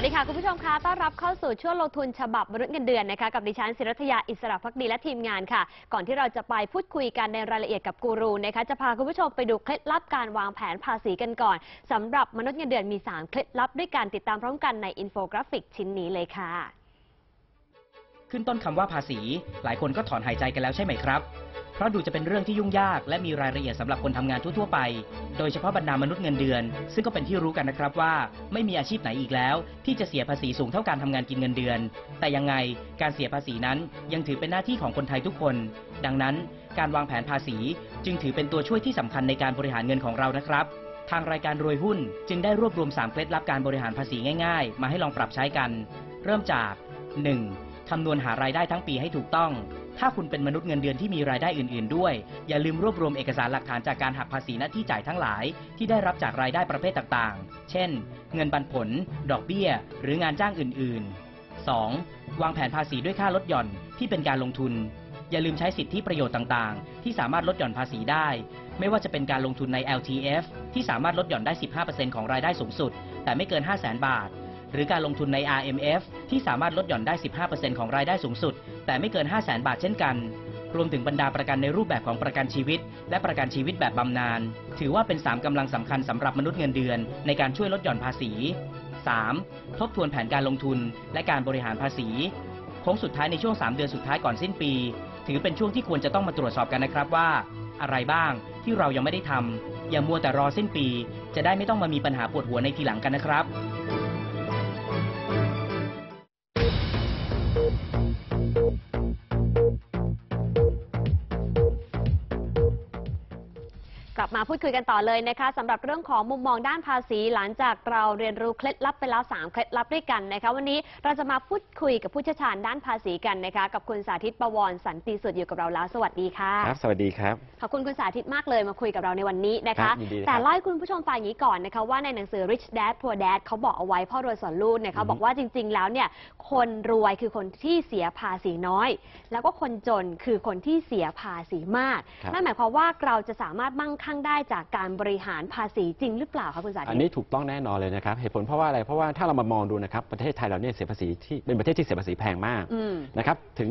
วัสดีค่ะ คุณผู้ชมคะต้อนรับเข้าสู่ช่วงลงทุนฉบับมนุษย์เงินเดือนนะคะกับดิฉันศิรัทยาอิสระพักดีและทีมงานค่ะ ก่อนที่เราจะไปพูดคุยกันในรายละเอียดกับกูรูนะคะจะพาคุณผู้ชมไปดูเคล็ดลับการวางแผนภาษีกันก่อนสำหรับมนุษย์เงินเดือนมี 3 เคล็ดลับด้วยการติดตามพร้อมกันในอินโฟกราฟิกชิ้นนี้เลยค่ะ ขึ้นต้นคำว่าภาษี หลายคนก็ถอนหายใจกันแล้วใช่ไหมครับ เพราะดูจะเป็นเรื่องที่ยุ่งยาก และมีรายละเอียดสำหรับคนทำงานทั่วๆไป โดยเฉพาะบรรดามนุษย์เงินเดือน ซึ่งก็เป็นที่รู้กันนะครับว่า ไม่มีอาชีพไหนอีกแล้ว ที่จะเสียภาษีสูงเท่าการทำงานกินเงินเดือน แต่ยังไงการเสียภาษีนั้นยังถือเป็นหน้าที่ของคนไทยทุกคน ดังนั้น การวางแผนภาษีจึงถือเป็นตัวช่วยที่สำคัญในการบริหารเงินของเรานะครับทางรายการรวยหุ้นจึงได้รวบรวม 3 เคล็ดลับการบริหารภาษีง่ายๆ มาให้ลองปรับใช้กัน เริ่มจาก 1. คำนวณหารายได้ทั้งปีให้ถูกต้อง ถ้าคุณเป็นมนุษย์เงินเดือนที่มีรายได้อื่น ๆ ด้วย อย่าลืมรวบรวมเอกสารหลักฐานจากการหักภาษีหน้าที่จ่ายทั้งหลาย ที่ได้รับจากรายได้ประเภทต่างๆ เช่น เงินปันผล ดอกเบี้ย หรืองานจ้างอื่น ๆ 2. วางแผนภาษีด้วยค่าลดหย่อนที่เป็นการลงทุน อย่าลืมใช้สิทธิประโยชน์ต่าง ๆ ที่สามารถลดหย่อนภาษีได้ ไม่ว่าจะเป็นการลงทุนใน LTF ที่สามารถลดหย่อนได้ 15%ของรายได้สูงสุด แต่ไม่เกิน 5 0 0 0 0 0 บาท หรือการลงทุนใน RMF ที่สามารถลดหย่อนได้ 15%ของรายได้สูงสุด แต่ไม่เกิน 5 0 0 0 0 0 บาทเช่นกัน รวมถึงบรรดาประกันในรูปแบบของประกันชีวิต และประกันชีวิตแบบบำนาญ ถือว่าเป็น 3กำลังสำคัญสำหรับมนุษย์เงินเดือน ในการช่วยลดหย่อนภาษี 3. ทบทวนแผนการลงทุนและการบริหารภาษีโค้งสุดท้ายในช่วง 3 เดือนสุดท้ายก่อนสิ้นปี ถือเป็นช่วงที่ควรจะต้องมาตรวจสอบกันนะครับว่า อะไรบ้างที่เรายังไม่ได้ทำอย่ามัวแต่รอสิ้นปี จะได้ไม่ต้องมามีปัญหาปวดหัวในทีหลังกันนะครับ พูดคุยกันต่อเลยนะคะสำหรับเรื่องของมุมมองด้านภาษีหลังจากเราเรียนรู้เคล็ดลับไปแล้ว 3 เคล็ดลับด้วยกันนะคะ วันนี้เราจะมาพูดคุยกับผู้เชี่ยวชาญด้านภาษีกันนะคะ กับคุณสาธิตประวรสันติสุดอยู่กับเราแล้ว สวัสดีค่ะครับสวัสดีครับขอบคุณคุณสาธิตมากเลยมาคุยกับเราในวันนี้นะครัคะบยินดีครับแต่เล่าให้คุณผู้ชมฟังอย่างนี้ก่อนนะคะว่าในหนังสือ Rich Dad Poor Dad เขาบอกเอาไว้พ่อรวยสอนลูกเนี่ยเขาอือฮึบอกว่าจริง ๆ แล้วเนี่ยคนรวยคือคนที่เสียภาษีน้อย แล้วก็คนจนคือคนที่เสียภาษีมากครับนั่นหมายความว่าเราจะสามารถมั่งคั่งได้จากการบริหารภาษีจริงหรือเปล่าคะคุณสาอัธินตนี้ถูกต้องแน่นอนเลยนะครับ เหตุผลเพราะว่าอะไรเพราะว่าถ้าเรามามองดูนะครับประเทศไทยเราเนี่ยเสียภาษีที่เป็นประเทศที่เสียภาษีแพงมากอืมนะครับถึง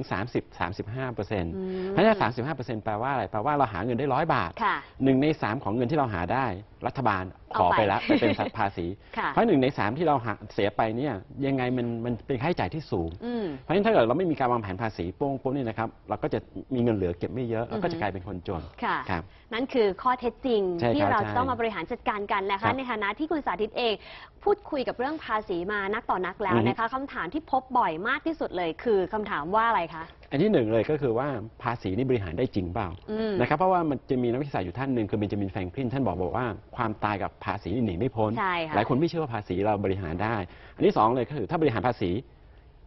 30-35เปอร์เซ็นต์อืมเพราะฉะนั้น35เปอร์เซ็นต์แปลว่าอะไรแปลว่าเราหาเงินได้ร้อยบาทค่ะ หนึ่งในสามของเงินที่เราหาได้ รัฐบาล ขอเอาไปไปแล้วไปเป็นภาษีค่ะเพราะหนึ่งในสามที่เราหาเสียไปเนี่ยยังไงมันมันเป็นค่าใช้จ่ายที่สูงอืมเพราะฉะนั้นถ้าเกิดเราไม่มีการวางแผนภาษีโป้งปุ๊บนี่นะครับเราก็จะมีเงินเหลือเก็บไม่เยอะเราก็จะกลายเป็นคนจนค่ะครับนั่นคือข้อเท็จจริงใช่ที่ครับเราใช่จะต้องมาบริหารจัดการกันนะครัคะบในฐานะที่คุณสาธิตเอง พูดคุยกับเรื่องภาษีมานักต่อนักแล้วอือฮึนะคะคำถามที่พบบ่อยมากที่สุดเลย คือคำถามว่าอะไรคะ อันที่หนึ่งเลยก็คือว่าภาษีนี่บริหารได้จริงเปล่าอืมนะครับเพราะว่ามันจะมีนักวิทยาศาสตร์อยู่ท่านหนึ่งคือเบนจามินแฟรงคลินท่านบอกบอกว่าความตายกับภาษีนี่หนีไม่พ้นใช่ค่ะหลายคนไม่เชื่อว่าภาษีเราบริหารได้ อันที่สองเลยก็คือถ้าบริหารภาษี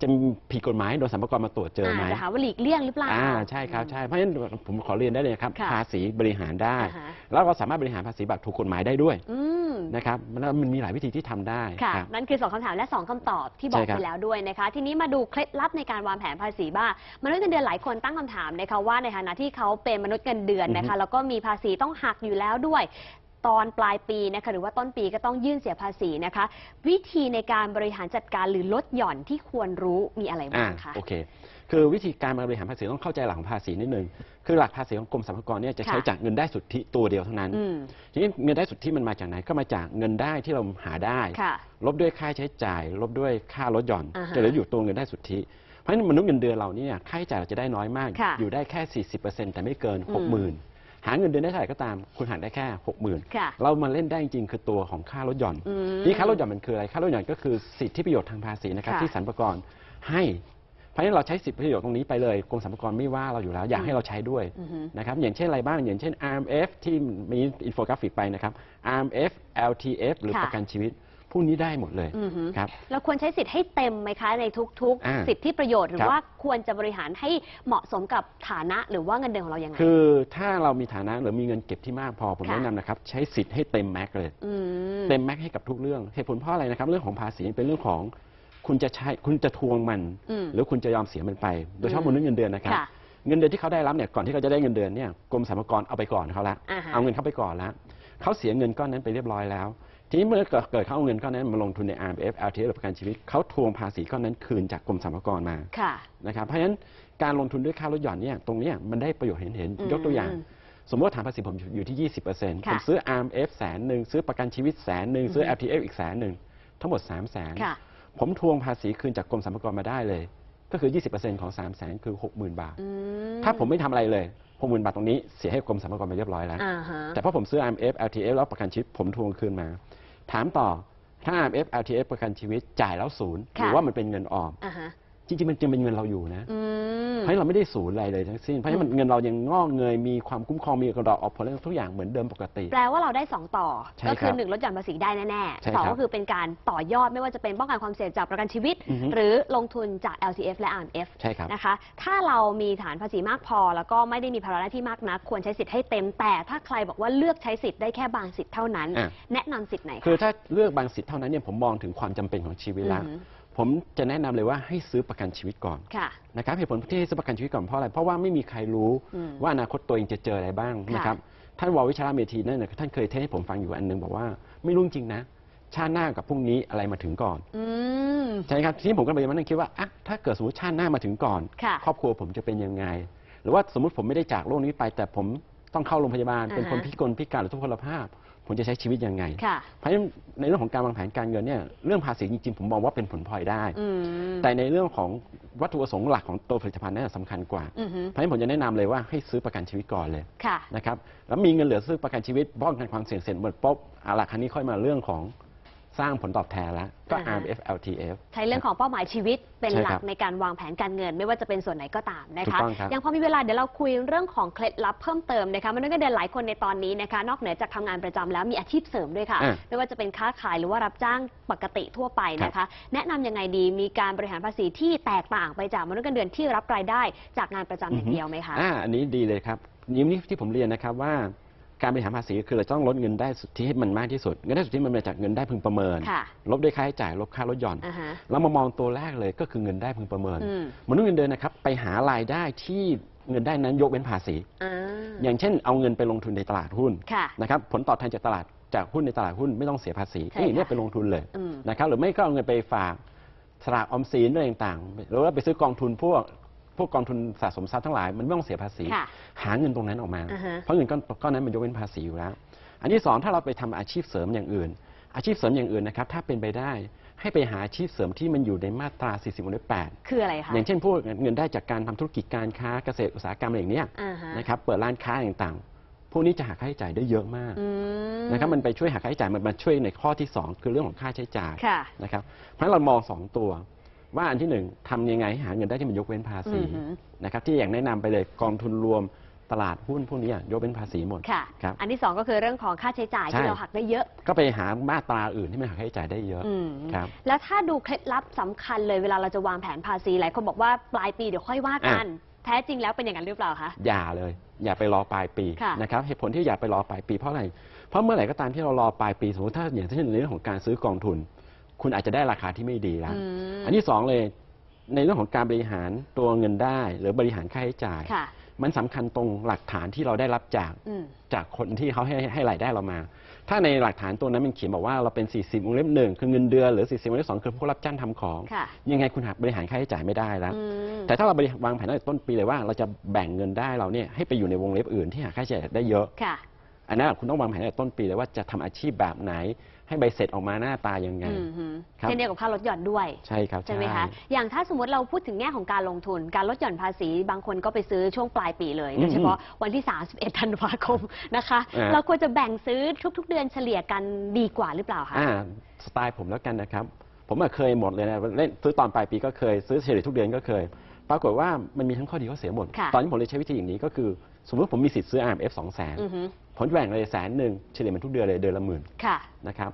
จะผิดกฎหมายโดนสรรพากรมาตรวจเจอไหมาจะหาว่าหลีกเลี่ยงหรือเปล่าอ่าใช่ครับใช่เพราะฉะนั้นผมขอเรียนได้เลยครับค่ะภาษีบริหารได้อ่าฮะแล้วเราสามารถบริหารภาษีแบบถูกกฎหมายได้ด้วยอืมนะครับมันมันมีหลายวิธีที่ทำได้ค่ะครับนั่นคือสองคำถามและสองคำตอบที่บอกใช่ครับไปแล้วด้วยนะคะ ทีนี้มาดูเคล็ดลับในการวางแผนภาษีบ้างมนุษย์เงินเดือนหลายคนตั้งคำถามนะคะว่าในฐานะที่เขาเป็นมนุษย์เงินเดือนนะคะแล้วก็มีภาษีต้องหักอยู่แล้วด้วย ตอนปลายปีนะคะหรือว่าต้นปีก็ต้องยื่นเสียภาษีนะคะ วิธีในการบริหารจัดการหรือลดหย่อนที่ควรรู้มีอะไรบ้างคะโอเค คือวิธีการมาบริหารภาษีต้องเข้าใจหลักของภาษีนิดนึงคือหลักภาษีของกรมสรรพากรเนี่ยจะใช้ค่ะจากเงินได้สุทธิตัวเดียวเท่านั้นอืมทีนี้เงินได้สุทธิมันมาจากไหนก็มาจากเงินได้ที่เราหาได้ค่ะลบด้วยค่าใช้จ่าย ลบด้วยค่าลดหย่อนอ่าฮะจะเหลืออยู่ตัวเงินได้สุทธิเพราะฉะนั้นมนุษย์เงินเดือนเราเนี่ยค่าใช้จ่ายเราจะได้น้อยมากค่ะอยู่ได้แค่ 40%แต่ไม่เกินอืม60,000 หาเงินเดือนได้เท่าไหร่ก็ตาม คุณหักได้แค่60,000ค่ะเรามาเล่นได้จริงๆคือตัวของค่าลดหย่อนอืมนี่ค่าลดหย่อนมันคืออะไรค่าลดหย่อนก็คือสิทธิประโยชน์ทางภาษีนะครับค่ะ ที่สรรพากรให้ เพราะฉะนั้นเราใช้สิทธิประโยชน์ตรงนี้ไปเลยกรมสรรพากรไม่ว่าเราอยู่แล้วอยากให้เราใช้ด้วย อือฮึ นะครับอย่างเช่นอะไรบ้างอย่างเช่น RMF ที่มีอินโฟกราฟิกไปนะครับ RMF LTF หรือค่ะประกันชีวิต พวกนี้ได้หมดเลยอือฮึครับ เราควรใช้สิทธิ์ให้เต็มไหมคะ ในทุกอ่าๆ สิทธิประโยชน์หรือครับ ว่าควรจะบริหารให้เหมาะสมกับฐานะหรือว่าเงินเดือนของเรายังไง คือถ้าเรามีฐานะหรือมีเงินเก็บที่มากพอผมค่ะ แนะนำนะครับ ใช้สิทธิ์ให้เต็มแม็กซ์เลย อืม เต็มแม็กซ์ให้กับทุกเรื่องเหตุผลเพราะอะไรนะครับ เรื่องของภาษีเป็นเรื่องของคุณจะใช้คุณจะทวงมัน อืมหรือคุณจะยอมเสียมันไป โดยเฉพาะอืมมนุษย์เงินเดือนนะครับ ค่ะเงินเดือนที่เขาได้รับเนี่ยก่อนที่เขาจะได้เงินเดือนเนี่ยกรมสรรพากรเอาไปก่อนเขาละอ่าฮะ เอาเงินเขาไปก่อนแล้วเขาเสียเงินก้อนนั้นไปเรียบร้อยแล้ว ทีนี้เมื่อเกิดเขาเอาเงินก้อนนั้นมาลงทุนใน RMF LTF หรือประกันชีวิตเขาทวงภาษีก้อนนั้นคืนจากกรมสรรพากรมาค่ะ นะครับเพราะฉะนั้นการลงทุนด้วยค่าลดหย่อนเนี่ยตรงเนี้ยมันได้ประโยชน์เห็นเห็นอืมยกตัวอย่าง สมมติว่าฐานภาษีผมอยู่ที่ 20%ผค่ะมซื้อ RMF แสนหนึ่งซื้อประกันชีวิตแสนหนึ่งซื้ออือฮึ LTF อีกแสนหนึ่งทั้งหมด 3 0 0แสนค่ะผมทวงภาษีคืนจากกรมสรรพากรมาได้เลย ก็คือ 20%ของ 3 0 0แสนคือ 60,000 บาท อืถ้าผมไม่ทำอะไรเลย60,000 บาทตรงนี้เสียให้กรมสรรพากรไปเรียบร้อยแล้ว อ่าฮะแต่พอผมซื้อ RMF LTF แล้วประกันชีวิตผมทวงคืนมา ถามต่อถ้า RMF LTF ประกันชีวิตจ่ายแล้วศูนย์หค่ะ รือว่ามันเป็นเงินออม อ่าฮะ จริงๆมันจะเป็นเงินเราอยู่นะอืมเพราะฉะนั้นเราไม่ได้ศูนย์อะไรเลยทั้งสิ้นเพราะฉะนั้นมันเงินเรายังงอกเงยมีความคุ้มครองมีกระดอกออกผลอะไรทุกอย่างเหมือนเดิมปกติ แปลว่าเราได้ 2 ต่อ ใช่ก็คืครัอบหนึ่งลดหย่อนภาษีได้แน่ใช่ๆสองครับก็คือเป็นการต่อยอดไม่ว่าจะเป็นป้องกันความเสี่ยงจากประกันชีวิต อือฮึ หรือลงทุนจาก LTF และ RMF ใช่ครับ นะคะถ้าเรามีฐานภาษีมากพอ แล้วก็ไม่ได้มีภาระหน้าที่มากนัก ควรใช้สิทธิ์ให้เต็ม แต่ถ้าใครบอกว่าเลือกใช้สิทธิ์ได้แค่บางสิทธิ์เท่านั้น อะ แนะนำสิทธิ์ไหนคะ คือถ้าเลือกบางสิทธิ์เท่านั้นเนี่ยผมมองถึงความจำเป็นของชีวิตแล้วอือฮึ ผมจะแนะนำเลยว่าให้ซื้อประกันชีวิตก่อนค่ะนะครับเหตุผลที่ให้ซื้อประกันชีวิตก่อนเพราะอะไร เพราะว่าไม่มีใครรู้อืมว่าอนาคตตัวเองจะเจออะไรบ้างค่ะนะครับท่านวอวิชราเมธีนั่นนะท่านเคยเทศให้ผมฟังอยู่อันหนึงบอกว่าไม่รู้จริงนะชาติหน้ากับพรุ่งนี้อะไรมาถึงก่อนอืมใช่ไหมครับทีนี้ผมก็เลยมานั่งคิดว่าอะถ้าเกิดสมมติชาติหน้ามาถึงก่อนค่ะครอบครัวผมจะเป็นยังไง หรือว่าสมมติผมไม่ได้จากโลกนี้ไป แต่ผมต้องเข้าโรงพยาบาลเป็นคนอ่าฮะพิกลพิการหรือทุพพลภาพ ผมจะใช้ชีวิตยังไงค่ะเพราะฉะนั้นในเรื่องของการวางแผนการเงินเนี่ยเรื่องภาษีจริงๆผมมองว่าเป็นผลพลอยได้อืมแต่ในเรื่องของวัตถุประสงค์หลักของตัวผลิตภัณฑ์นั่นนะสำคัญกว่าอือฮึเพราะฉะนั้นผมจะแนะนำเลยว่าให้ซื้อประกันชีวิตก่อนเลยค่ะนะครับแล้วมีเงินเหลือซื้อประกันชีวิตป้องกันความเสี่ยงเสร็จหมดปุ๊บเอาละครั้นี้ค่อยมาเรื่องของ สร้างผลตอบแทนแล้วก็ อ่าฮะ RMF LTF ใช้เรื่องของเป้าหมายชีวิตเป็นใช่หลัครักบในการวางแผนการเงิน ไม่ว่าจะเป็นส่วนไหนก็ตามนะถูคะกต้องครับ ยังพอมีเวลาเดี๋ยวเราคุยเรื่องของเคล็ดลับเพิ่มเติมนะคะมันก็เดินหลายคนในตอนนี้นะคะ นอกเหนือจากทำงานประจำแล้วมีอาชีพเสริมด้วยค่ะ อะไม่ว่าจะเป็นค้าขายหรือว่ารับจ้างปกติทั่วไปนะคะ แนะนำยังไงดีมีการบริหารภาษีที่แตกต่างไปจากมนุษย์เงินเดือนที่รับรายได้จากงานประจำอย่างเดียวไหมคะ อ่าอันนี้ดีเลยครับนิ้วนี้ที่ผมเรียนนะครับว่า การบริหารภาษีคือเราต้องลดเงินได้สุทธิให้มันมากที่สุด เงินได้สุทธิมันมาจากเงินได้พึงประเมินค่ะลบด้วยค่าใช้จ่ายลบค่าลดหย่อนอ่าฮะเรามามองตัวแรกเลยก็คือเงินได้พึงประเมินอืมมนุษย์เงินเดือนนะครับไปหารายได้ที่เงินได้นั้นยกเว้นภาษีอ่าอย่างเช่น เอาเงินไปลงทุนในตลาดหุ้นค่ะนะครับผลตอบแทนจากตลาดจากหุ้นในตลาดหุ้นไม่ต้องเสียภาษีใช่ไอ้อย่างเนี้ยค่ะไปลงทุนเลยอืมนะครับหรือไม่ก็เอาเงินไปฝากสลากออมสินอะไรต่างๆหรือว่าไปซื้อกองทุนพวก พวกกองทุนสะสมทรัพย์ทั้งหลายมันไม่ต้องเสียภาษี ค่ะหาเงินตรงนั้นออกมาอ่าฮะ เพราะเงินก้อนก้อนนั้นมันยกเว้นภาษีอยู่แล้ว อันที่สองถ้าเราไปทำอาชีพเสริมอย่างอื่น อาชีพเสริมอย่างอื่นนะครับถ้าเป็นไปได้ให้ไปหาอาชีพเสริมที่มันอยู่ในมาตรา 40วงเล็บ8 คืออะไรคะอย่างเช่นพวกเงินได้จากการทำธุรกิจการค้าเกษตรอุตสาหกรรมอะไรอย่างเนี้ยอ่าฮะนะครับเปิดร้านค้าต่างๆ พวกนี้จะหักค่าใช้จ่ายได้เยอะมากอืม นะครับมันไปช่วยหักค่าใช้จ่ายมันมาช่วยในข้อที่ 2 คือเรื่องของค่าใช้จ่ายค่ะ นะครับเพราะฉะนั้นเรามองสองตัว ว่าอันที่หนึ่งทำยังไงให้หาเงินได้ที่มันยกเว้นภาษีอือหือนะครับที่อย่างแนะนำไปเลยกองทุนรวมตลาดหุ้นพวกนี้ยกเว้นภาษีหมดค่ะครับอันที่สองก็คือเรื่องของค่าใช้จ่ายใช่ที่เราหักได้เยอะ ก็ไปหามาตราอื่นที่มันหักค่าใช้จ่ายได้เยอะอืมครับแล้วถ้าดูเคล็ดลับสำคัญเลยเวลาเราจะวางแผนภาษีหลายคนบอกว่าปลายปีเดี๋ยวค่อยว่ากัน แท้จริงแล้วเป็นอย่างนั้นหรือเปล่าคะอย่าเลย อย่าไปรอปลายปีค่ะนะครับเหตุผลที่อย่าไปรอปลายปีเพราะอะไรเพราะเมื่อไหร่ก็ตามที่เรารอปลายปีสมมติถ้าอย่างเช่นในเรื่องของการซื้อกองทุน คุณอาจจะได้ราคาที่ไม่ดีแล้วอืมอันที่สองเลยในเรื่องของการบริหารตัวเงินได้ หรือบริหารค่าใช้จ่ายค่ะมันสำคัญตรงหลักฐานที่เราได้รับจากอืมจากคนที่เขาให้ให้รายได้เรามา ถ้าในหลักฐานตัวนั้นมันเขียนบอกว่าเราเป็น 40วงเล็บหนึ่งคือเงินเดือนหรือ 40วงเล็บสองคือผู้รับจ้างทำของค่ะยังไงคุณหักบริหารค่าใช้จ่ายไม่ได้แล้วอืมแต่ถ้าเราบริวางแผนตั้งแต่ต้นปีเลยว่าเราจะแบ่งเงินได้เราเนี่ยให้ไปอยู่ในวงเล็บอื่นที่หาค่าใช้จ่ายได้เยอะค่ะ อันนั้นคุณต้องวางแผนตั้งแต่ต้นปีเลยว่าจะทำอาชีพแบบไหน ให้ใบเสร็จออกมาหน้าตายังไง อืมฮึครับ เช่นเดียวกับค่าลดหย่อนด้วย ใช่ครับใช่ไหมคะ อย่างถ้าสมมติเราพูดถึงแง่ของการลงทุน การลดหย่อนภาษี บางคนก็ไปซื้อช่วงปลายปีเลยอืมโดยเฉพาะวันที่ 31 ธันวาคมนะคะ อ่า เราควรจะแบ่งซื้อทุก ๆ เดือนเฉลี่ยกันดีกว่าหรือเปล่าคะ อ่าสไตล์ผมแล้วกันนะครับ ผมอะเคยหมดเลยนะเล่นซื้อตอนปลายปีก็เคยซื้อเฉลี่ยทุกเดือนก็เคย ปรากฏว่ามันมีทั้งข้อดีข้อเสียหมดค่ะตอนนี้ผมเลยใช้วิธีอย่างนี้ก็คือ สมมติผมมีสิทธิ์ซื้อ RMF 2 0 0 0 0อือฮึผมจะแบ่งเลยแสนหนึ่งเฉลี่ยมันทุกเดือนเลยเดือนละหมื่นค่ะนะครับ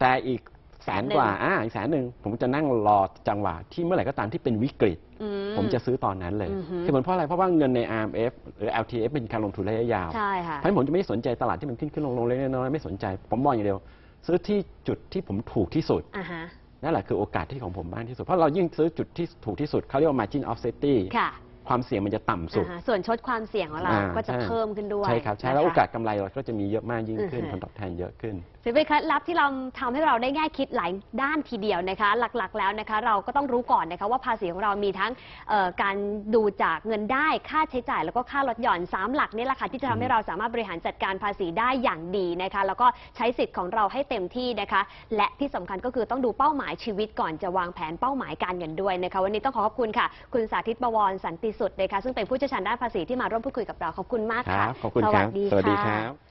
แต่อีกแสนกว่าอ่าอีกแสนหนึ่งผมจะนั่งรอจังหวะที่เมื่อไหร่ก็ตามที่เป็นวิกฤตอืผมจะซื้อตอนนั้นเลยอือฮึเหตุผลเพราะอะไรเพราะว่าเงินใน RMF หรือ LTF เป็นการลงทุนระยะยาวใช่ค่ะเพราะฉะนั้นผมจะไม่สนใจตลาดที่มันขึ้นขึ้นลงลงเล็กๆน้อยๆไม่สนใจ ผมมองอย่างเดียว ซื้อที่จุดที่ผมถูกที่สุดอ่าฮะ นั่นแหละคือโอกาสที่ของผมมากที่สุด เพราะเรายิ่งซื้อจุดที่ถูกที่สุดเขาเรียกว่า margin of safety ค่ะความเสี่ยงมันจะต่ำสุด อ่าฮะส่วนชดความเสี่ยงของเราอ่าก็จะใช่ เพิ่มขึ้นด้วยใช่ครับ ใช่นะะแล้วโอกาสกำไรเราก็จะมีเยอะมากยิ่งขึ้น อือฮึผลตอบแทนเยอะขึ้น ถือเป็นเคล็ดลับที่เราทำให้เราได้แง่คิดหลายด้านทีเดียวนะคะ หลักๆ แล้วนะคะ เราก็ต้องรู้ก่อนนะคะว่าภาษีของเรามีทั้งเอ่อการดูจากเงินได้ค่าใช้จ่าย แล้วก็ค่าลดหย่อนสามหลักนี่แหละค่ะที่จะทำให้เราสามารถบริหารจัดการภาษีได้อย่างดีนะคะ แล้วก็ใช้สิทธิ์ของเราให้เต็มที่นะคะ และที่สำคัญก็คือต้องดูเป้าหมายชีวิตก่อนจะวางแผนเป้าหมายการเงินด้วยนะคะวันนี้ต้องขอขอบคุณค่ะ คุณสาธิตบวรสันติสุดนะคะซึ่งเป็นผู้เชี่ยวชาญด้านภาษีที่มาร่วมพูดคุยกับเราขอบคุณมากคค่ะรับขอบคุณสควัรัสบดีสวัสดีคค่ะรับห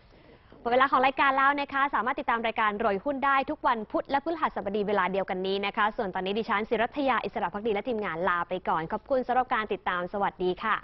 มดเวลาของรายการแล้วนะคะ สามารถติดตามรายการรวยหุ้นได้ทุกวันพุธและพฤหัสบดีเวลาเดียวกันนี้นะคะ ส่วนตอนนี้ดิฉันศิรัทยาอิสระพักดีและทีมงานลาไปก่อน ขอบคุณสำหรับการติดตามสวัสดีค่ะ